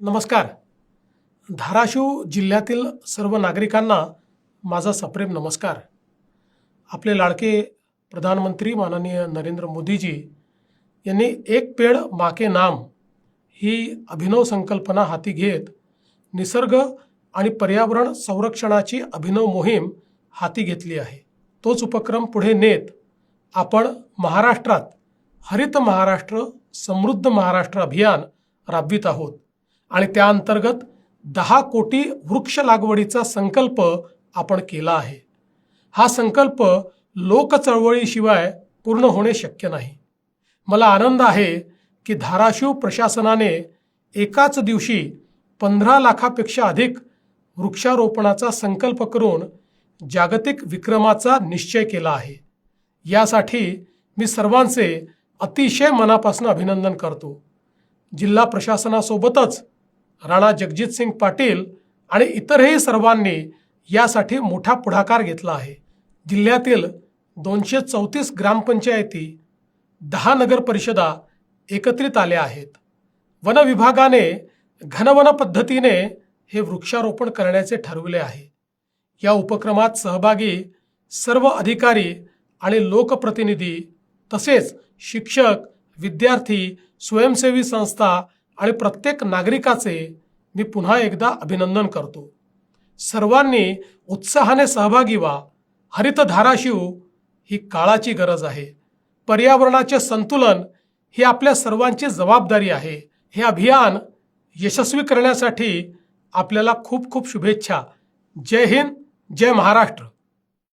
नमस्कार. धाराशिव जिल्ह्यातील सर्व नागरिकांना माझा सप्रेम नमस्कार. आपले लाडके प्रधानमंत्री माननीय नरेंद्र मोदीजी यांनी एक पेड माके नाम ही अभिनव संकल्पना हाती घेत निसर्ग आणि पर्यावरण संरक्षणाची अभिनव मोहीम हाती घेतली आहे. तोच उपक्रम पुढे नेत आपण महाराष्ट्रात हरित महाराष्ट्र समृद्ध महाराष्ट्र अभियान राबवित आहोत. आणि त्या अंतर्गत दहा कोटी वृक्ष लागवडीचा संकल्प आपण केला आहे. हा संकल्प लोक चळवळीशिवाय पूर्ण होणे शक्य नाही. मला आनंद आहे की धाराशिव प्रशासनाने एकाच दिवशी पंधरा लाखापेक्षा अधिक वृक्षारोपणाचा संकल्प करून जागतिक विक्रमाचा निश्चय केला आहे. यासाठी मी सर्वांचे अतिशय मनापासून अभिनंदन करतो. जिल्हा प्रशासनासोबतच राणा जगजितसिंग पाटील आणि इतरही सर्वांनी यासाठी मोठा पुढाकार घेतला आहे. जिल्ह्यातील दोनशे चौतीस ग्रामपंचायती दहा नगरपरिषदा एकत्रित आल्या आहेत. वन विभागाने घनवन पद्धतीने हे वृक्षारोपण करण्याचे ठरविले आहे. या उपक्रमात सहभागी सर्व अधिकारी आणि लोकप्रतिनिधी तसेच शिक्षक विद्यार्थी स्वयंसेवी संस्था आणि प्रत्येक नागरिकाचे मी पुन्हा एकदा अभिनंदन करतो. सर्वांनी उत्साहाने सहभागी व्हा. हरित धाराशिव ही काळाची गरज आहे. पर्यावरणाचे संतुलन ही आपल्या सर्वांची जबाबदारी आहे. हे अभियान यशस्वी करण्यासाठी आपल्याला खूप खूप शुभेच्छा. जय हिंद जय महाराष्ट्र.